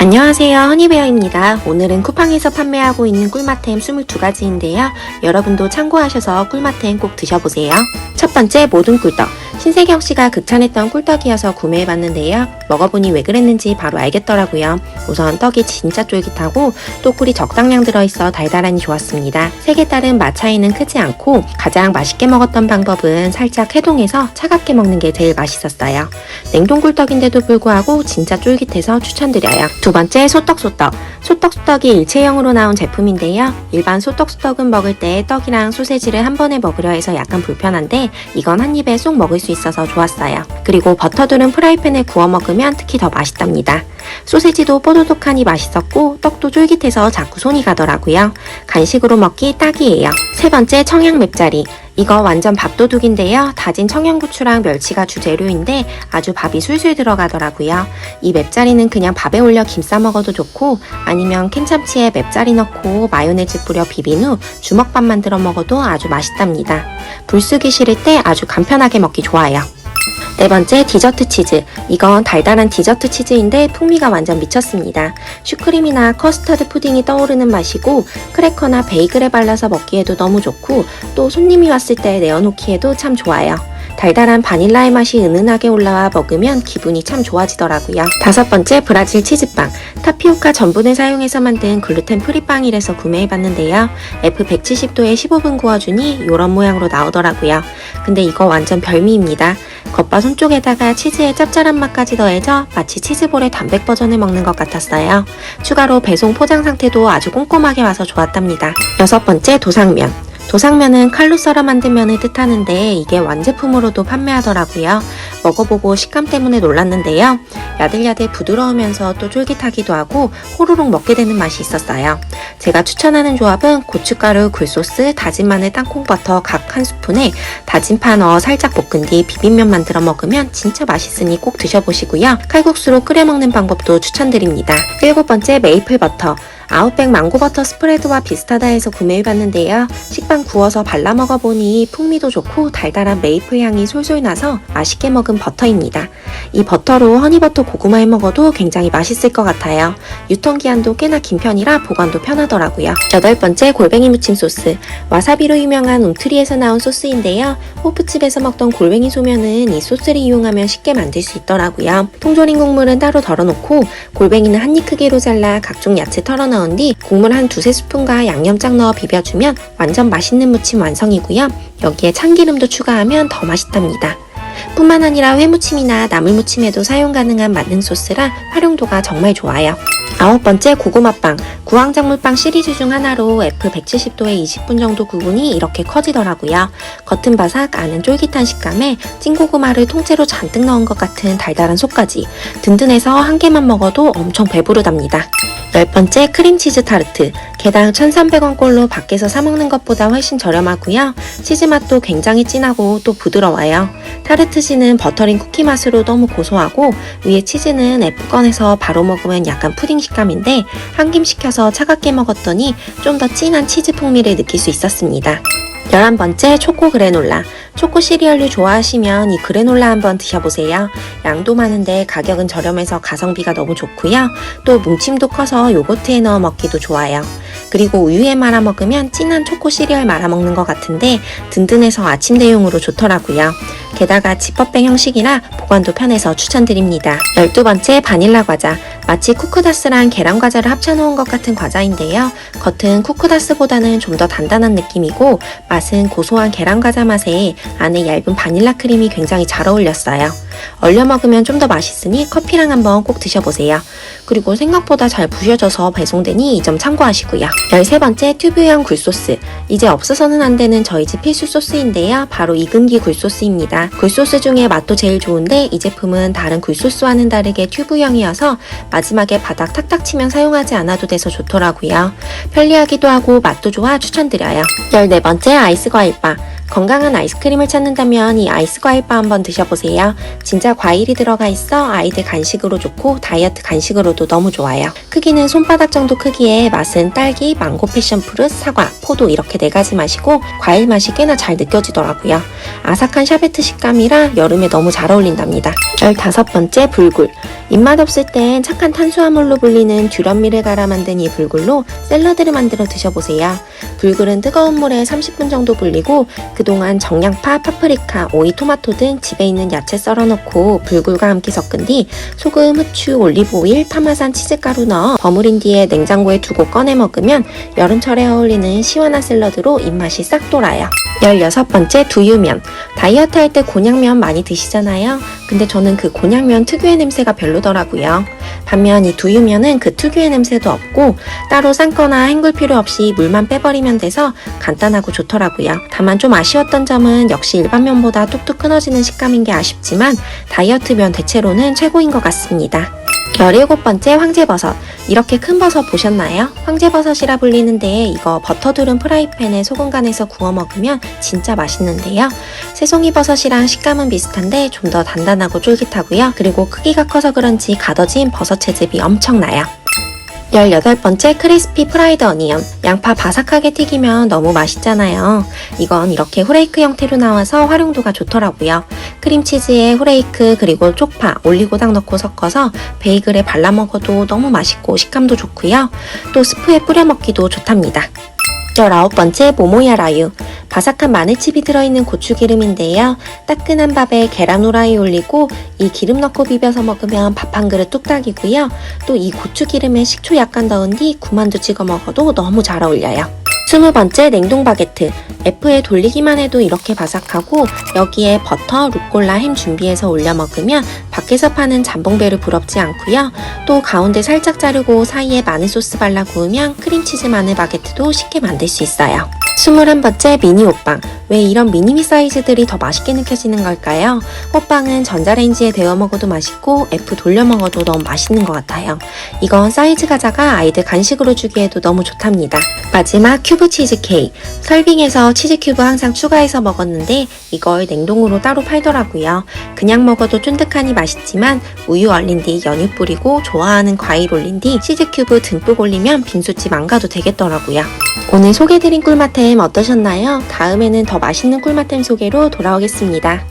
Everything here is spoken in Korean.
안녕하세요. 허니베어입니다. 오늘은 쿠팡에서 판매하고 있는 꿀맛템 22가지인데요. 여러분도 참고하셔서 꿀맛템 꼭 드셔보세요. 첫 번째 모든 꿀떡. 신세경 씨가 극찬했던 꿀떡이어서 구매해봤는데요. 먹어보니 왜 그랬는지 바로 알겠더라고요. 우선 떡이 진짜 쫄깃하고 또 꿀이 적당량 들어있어 달달하니 좋았습니다. 색에 따른 맛 차이는 크지 않고 가장 맛있게 먹었던 방법은 살짝 해동해서 차갑게 먹는 게 제일 맛있었어요. 냉동 꿀떡인데도 불구하고 진짜 쫄깃해서 추천드려요. 두 번째 소떡소떡. 소떡소떡이 일체형으로 나온 제품인데요. 일반 소떡소떡은 먹을 때 떡이랑 소세지를 한 번에 먹으려 해서 약간 불편한데 이건 한 입에 쏙 먹을 수 있어서 좋았어요. 그리고 버터들은 프라이팬에 구워 먹으면 특히 더 맛있답니다. 소세지도 뽀드득하니 맛있었고 떡도 쫄깃해서 자꾸 손이 가더라고요. 간식으로 먹기 딱이에요. 세 번째 청양 맵자리. 이거 완전 밥도둑인데요. 다진 청양고추랑 멸치가 주재료인데 아주 밥이 술술 들어가더라고요. 이 맵자리는 그냥 밥에 올려 김 싸 먹어도 좋고 아니면 캔참치에 맵자리 넣고 마요네즈 뿌려 비빈 후 주먹밥 만 들어 먹어도 아주 맛있답니다. 불 쓰기 싫을 때 아주 간편하게 먹기 좋아요. 네 번째 디저트 치즈. 이건 달달한 디저트 치즈인데 풍미가 완전 미쳤습니다. 슈크림이나 커스터드 푸딩이 떠오르는 맛이고 크래커나 베이글에 발라서 먹기에도 너무 좋고 또 손님이 왔을 때 내어놓기에도 참 좋아요. 달달한 바닐라의 맛이 은은하게 올라와 먹으면 기분이 참 좋아지더라고요. 다섯 번째 브라질 치즈빵. 타피오카 전분을 사용해서 만든 글루텐 프리 빵이라서 구매해봤는데요. F170도에 15분 구워주니 이런 모양으로 나오더라고요. 근데 이거 완전 별미입니다. 겉바 손쪽에다가 치즈의 짭짤한 맛까지 더해져 마치 치즈볼의 단백 버전을 먹는 것 같았어요. 추가로 배송 포장 상태도 아주 꼼꼼하게 와서 좋았답니다. 여섯 번째 도상면. 도상면은 칼로 썰어 만든 면을 뜻하는데 이게 완제품으로도 판매하더라고요. 먹어보고 식감 때문에 놀랐는데요. 야들야들 부드러우면서 또 쫄깃하기도 하고 호로록 먹게 되는 맛이 있었어요. 제가 추천하는 조합은 고춧가루, 굴소스, 다진 마늘, 땅콩버터 각 한 스푼에 다진 파 넣어 살짝 볶은 뒤 비빔면 만들어 먹으면 진짜 맛있으니 꼭 드셔보시고요. 칼국수로 끓여 먹는 방법도 추천드립니다. 일곱 번째 메이플 버터. 아웃백 망고버터 스프레드와 비슷하다 해서 구매해봤는데요. 식빵 구워서 발라 먹어보니 풍미도 좋고 달달한 메이플 향이 솔솔 나서 맛있게 먹은 버터입니다. 이 버터로 허니버터 고구마 해 먹어도 굉장히 맛있을 것 같아요. 유통기한도 꽤나 긴 편이라 보관도 편하더라고요. 여덟 번째 골뱅이 무침 소스. 와사비로 유명한 움트리에서 나온 소스인데요. 호프집에서 먹던 골뱅이 소면은 이 소스를 이용하면 쉽게 만들 수 있더라고요. 통조림 국물은 따로 덜어놓고 골뱅이는 한 입 크기로 잘라 각종 야채 털어 넣은 뒤 국물 한 두세 스푼과 양념장 넣어 비벼주면 완전 맛있는 무침 완성이고요. 여기에 참기름도 추가하면 더 맛있답니다. 뿐만 아니라 회무침이나 나물무침에도 사용 가능한 만능 소스라 활용도가 정말 좋아요. 아홉 번째 고구마빵. 구황작물빵 시리즈 중 하나로 F170도에 20분 정도 구분이 이렇게 커지더라고요. 겉은 바삭, 안은 쫄깃한 식감에 찐고구마를 통째로 잔뜩 넣은 것 같은 달달한 속까지. 든든해서 한 개만 먹어도 엄청 배부르답니다. 열 번째 크림치즈 타르트. 개당 1,300원꼴로 밖에서 사먹는 것보다 훨씬 저렴하고요. 치즈 맛도 굉장히 진하고 또 부드러워요. 타르트지는 버터링 쿠키 맛으로 너무 고소하고 위에 치즈는 F 꺼내서 바로 먹으면 약간 푸딩 식감인데 한 김 식혀서 차갑게 먹었더니 좀 더 진한 치즈 풍미를 느낄 수 있었습니다. 11번째 초코 그래놀라. 초코 시리얼류 좋아하시면 이 그래놀라 한번 드셔보세요. 양도 많은데 가격은 저렴해서 가성비가 너무 좋고요. 또 뭉침도 커서 요거트에 넣어 먹기도 좋아요. 그리고 우유에 말아 먹으면 진한 초코 시리얼 말아 먹는 것 같은데 든든해서 아침 대용으로 좋더라고요. 게다가 지퍼백 형식이라 보관도 편해서 추천드립니다. 12번째 바닐라 과자. 마치 쿠크다스랑 계란 과자를 합쳐놓은 것 같은 과자인데요. 겉은 쿠크다스보다는 좀 더 단단한 느낌이고 맛은 고소한 계란 과자 맛에 안에 얇은 바닐라 크림이 굉장히 잘 어울렸어요. 얼려 먹으면 좀 더 맛있으니 커피랑 한번 꼭 드셔보세요. 그리고 생각보다 잘 부셔져서 배송되니 이 점 참고하시고요. 13번째 튜브형 굴소스. 이제 없어서는 안 되는 저희 집 필수 소스인데요. 바로 이금기 굴소스입니다. 굴소스 중에 맛도 제일 좋은데 이 제품은 다른 굴소스와는 다르게 튜브형이어서 마지막에 바닥 탁탁 치면 사용하지 않아도 돼서 좋더라고요. 편리하기도 하고 맛도 좋아 추천드려요. 14번째 아이스 과일바. 건강한 아이스크림을 찾는다면 이 아이스 과일바 한번 드셔보세요. 진짜 과일이 들어가 있어 아이들 간식으로 좋고 다이어트 간식으로도 너무 좋아요. 크기는 손바닥 정도 크기에 맛은 딸기, 망고 패션프루트, 사과, 포도 이렇게 네 가지 맛이고 과일 맛이 꽤나 잘 느껴지더라고요. 아삭한 샤베트 식감이라 여름에 너무 잘 어울린답니다. 15번째 불굴. 입맛 없을 땐 착한 탄수화물로 불리는 듀럼밀을 갈아 만든 이 불굴로 샐러드를 만들어 드셔보세요. 불굴은 뜨거운 물에 30분 정도 불리고 그동안 정량파, 파프리카, 오이, 토마토 등 집에 있는 야채 썰어 넣고 불굴과 함께 섞은 뒤 소금, 후추, 올리브오일, 파마산 치즈가루 넣어 버무린 뒤에 냉장고에 두고 꺼내 먹으면 여름철에 어울리는 시원한 샐러드로 입맛이 싹 돌아요. 16번째 두유면. 다이어트 할 때 곤약면 많이 드시잖아요. 근데 저는 그 곤약면 특유의 냄새가 별로 더라고요. 반면 이 두유면은 그 특유의 냄새도 없고 따로 삶거나 헹굴 필요 없이 물만 빼버리면 돼서 간단하고 좋더라고요. 다만 좀 아쉬웠던 점은 역시 일반 면보다 뚝뚝 끊어지는 식감인 게 아쉽지만 다이어트 면 대체로는 최고인 것 같습니다. 17번째 황제버섯. 이렇게 큰 버섯 보셨나요? 황제버섯이라 불리는데 이거 버터 두른 프라이팬에 소금 간해서 구워 먹으면 진짜 맛있는데요. 새송이 버섯이랑 식감은 비슷한데 좀 더 단단하고 쫄깃하고요. 그리고 크기가 커서 그런지 가더진 버섯 채즙이 엄청나요. 18번째 크리스피 프라이드 어니언. 양파 바삭하게 튀기면 너무 맛있잖아요. 이건 이렇게 후레이크 형태로 나와서 활용도가 좋더라고요. 크림치즈에 후레이크 그리고 쪽파, 올리고당 넣고 섞어서 베이글에 발라 먹어도 너무 맛있고 식감도 좋고요. 또 스프에 뿌려 먹기도 좋답니다. 19번째 모모야 라유. 바삭한 마늘칩이 들어있는 고추기름인데요. 따끈한 밥에 계란 후라이 올리고 이 기름 넣고 비벼서 먹으면 밥 한 그릇 뚝딱이고요. 또 이 고추기름에 식초 약간 넣은 뒤 구만두 찍어 먹어도 너무 잘 어울려요. 20번째 냉동 바게트. F에 돌리기만 해도 이렇게 바삭하고 여기에 버터, 루꼴라, 햄 준비해서 올려 먹으면 밖에서 파는 잠봉배를 부럽지 않고요. 또 가운데 살짝 자르고 사이에 마늘 소스 발라 구우면 크림치즈 마늘 바게트도 쉽게 만들 수 있어요. 21번째 미니 호빵. 왜 이런 미니미 사이즈들이 더 맛있게 느껴지는 걸까요? 호빵은 전자레인지에 데워 먹어도 맛있고 F 돌려 먹어도 너무 맛있는 것 같아요. 이건 사이즈가 작아 아이들 간식으로 주기에도 너무 좋답니다. 마지막 큐브 치즈 케이크. 설빙에서 치즈 큐브 항상 추가해서 먹었는데 이걸 냉동으로 따로 팔더라고요. 그냥 먹어도 쫀득하니 맛있지만 우유 얼린 뒤 연유 뿌리고 좋아하는 과일 올린 뒤 치즈 큐브 듬뿍 올리면 빙수집 안 가도 되겠더라고요. 오늘 소개드린 꿀맛템 어떠셨나요? 다음에는 더 맛있는 꿀맛템 소개로 돌아오겠습니다.